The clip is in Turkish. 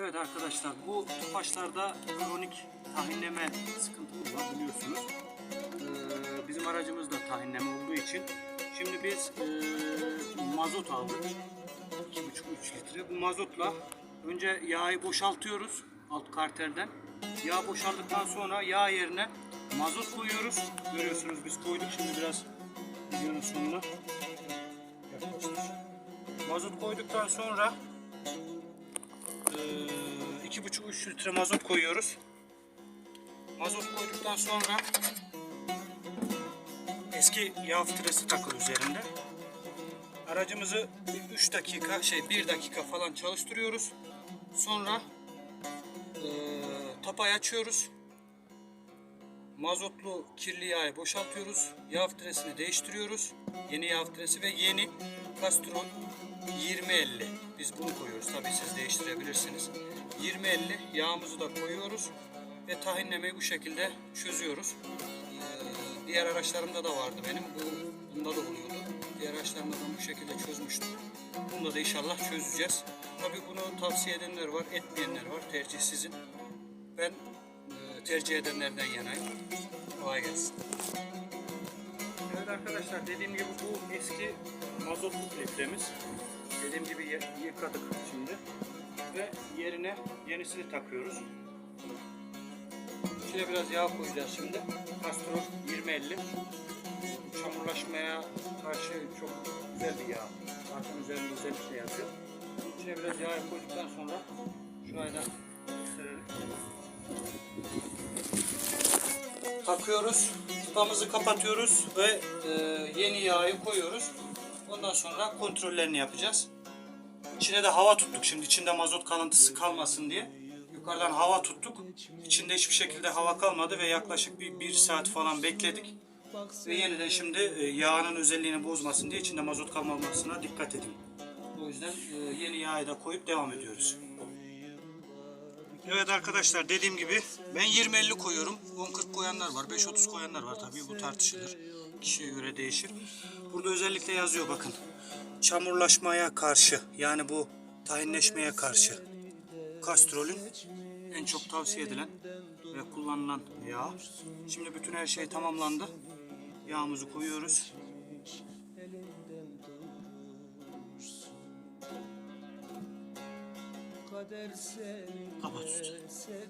Evet arkadaşlar bu topaçlarda kronik tahinleme sıkıntımız var biliyorsunuz. Ee, bizim aracımız da tahinleme olduğu için şimdi biz ee, mazot aldık. 2,5-3 litre. Bu mazotla önce yağı boşaltıyoruz alt karterden. Yağ boşaldıktan sonra yağ yerine mazot koyuyoruz. Görüyorsunuz biz koyduk şimdi biraz videonun sonuna. Mazot koyduktan sonra ee, iki buçuk üç litre mazot koyuyoruz. Mazot koyduktan sonra eski yağ filtresi takılı üzerinde. Aracımızı 3 dakika şey 1 dakika falan çalıştırıyoruz. Sonra eee tapayı açıyoruz. Mazotlu kirli yağı boşaltıyoruz. Yağ filtresini değiştiriyoruz. Yeni yağ filtresi ve yeni Castrol 2050. Biz bunu koyuyoruz. Tabii siz değiştirebilirsiniz. 2050 yağımızı da koyuyoruz ve tahinlemeyi bu şekilde çözüyoruz. Ee, diğer araçlarımda da vardı benim. Bu bunda da oluyordu. Diğer araçlarımda da bu şekilde çözmüştüm. Bunda da inşallah çözeceğiz. Tabii bunu tavsiye edenler var, etmeyenler var. Tercih sizin. Ben e, tercih edenlerden yanayım. Kolay gelsin. Evet arkadaşlar dediğim gibi bu eski mazotlu filtremiz. Dediğim gibi yıkadık şimdi. Ve yerine yenisini takıyoruz. İçine biraz yağ koyacağız şimdi. Castrol 2050. Çamurlaşmaya karşı çok güzel bir yağ. Zaten üzerinde özellikle yazıyor. İçine biraz yağ koyduktan sonra şurayı da gösterelim. takıyoruz. Tıpamızı kapatıyoruz ve e, yeni yağı koyuyoruz. Ondan sonra kontrollerini yapacağız. İçine de hava tuttuk. Şimdi içinde mazot kalıntısı kalmasın diye. Yukarıdan hava tuttuk. İçinde hiçbir şekilde hava kalmadı ve yaklaşık bir, bir saat falan bekledik. Ve yeniden şimdi e, yağının özelliğini bozmasın diye içinde mazot kalmamasına dikkat edin. O yüzden e, yeni yağı da koyup devam ediyoruz. Evet arkadaşlar dediğim gibi ben 20-50 koyuyorum. 10-40 koyanlar var. 5-30 koyanlar var tabii bu tartışılır. Kişiye göre değişir. Burada özellikle yazıyor bakın. Çamurlaşmaya karşı yani bu tahinleşmeye karşı. Kastrolün en çok tavsiye edilen ve kullanılan yağ. Şimdi bütün her şey tamamlandı. Yağımızı koyuyoruz. Kader seni Kapat üstü.